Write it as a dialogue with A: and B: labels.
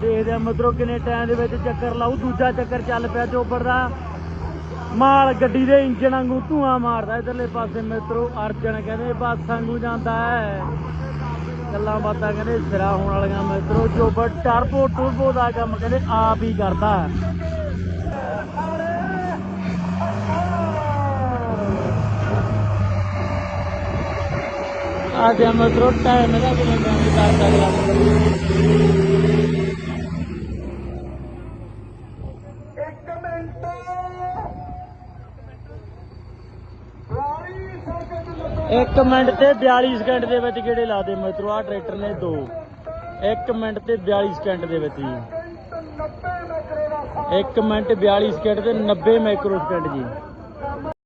A: ਦੇਖਦੇ ਆ ਮਤਰੋ ਕਿੰਨੇ ਟਾਈਮ ਦੇ ਵਿੱਚ ਚੱਕਰ ਲਾਊ। ਦੂਜਾ ਚੱਕਰ ਚੱਲ ਪਿਆ ਚੋਪਰ ਦਾ। ਮਾਲ ਗੱਡੀ ਦੇ ਇੰਜਣ ਵਾਂਗੂ ਧੂਆਂ ਮਾਰਦਾ ਇਧਰਲੇ ਪਾਸੇ ਮਿੱਤਰੋ। ਅਰਜਨ ਕਹਿੰਦੇ ਬੱਸ ਵਾਂਗੂ ਜਾਂਦਾ ਹੈ। ਗੱਲਾਂ ਬਾਤਾਂ ਕਹਿੰਦੇ ਸਿਰਾ ਹੋਣ ਵਾਲੀਆਂ ਮਿੱਤਰੋ। ਚੋਪਰ ਟਰਬੋ ਟੂਰਬੋ ਦਾ ਕੰਮ ਕਹਿੰਦੇ ਆਪ ਹੀ ਕਰਦਾ ਆ
B: ਇੱਕ ਮਿੰਟ। ਵਾਰੀ ਸੈਕਿੰਡ ਲੱਗੇ।
A: 1 ਮਿੰਟ ਤੇ 42 ਸਕਿੰਟ ਦੇ ਵਿੱਚ ਕਿਹੜੇ ਲਾਦੇ ਮਿੱਤਰੋ ਆ ਟਰੈਕਟਰ ਨੇ ਦੋ। 1 ਮਿੰਟ ਤੇ 42 ਸਕਿੰਟ ਦੇ ਵਿੱਚ ਜੀ।
B: ਮਿੰਟ 90 ਮੈਕਰੋ ਦਾ
A: 1 ਮਿੰਟ 42 ਸਕਿੰਟ ਤੇ 90 ਮਾਈਕਰੋ ਸਕਿੰਟ ਜੀ।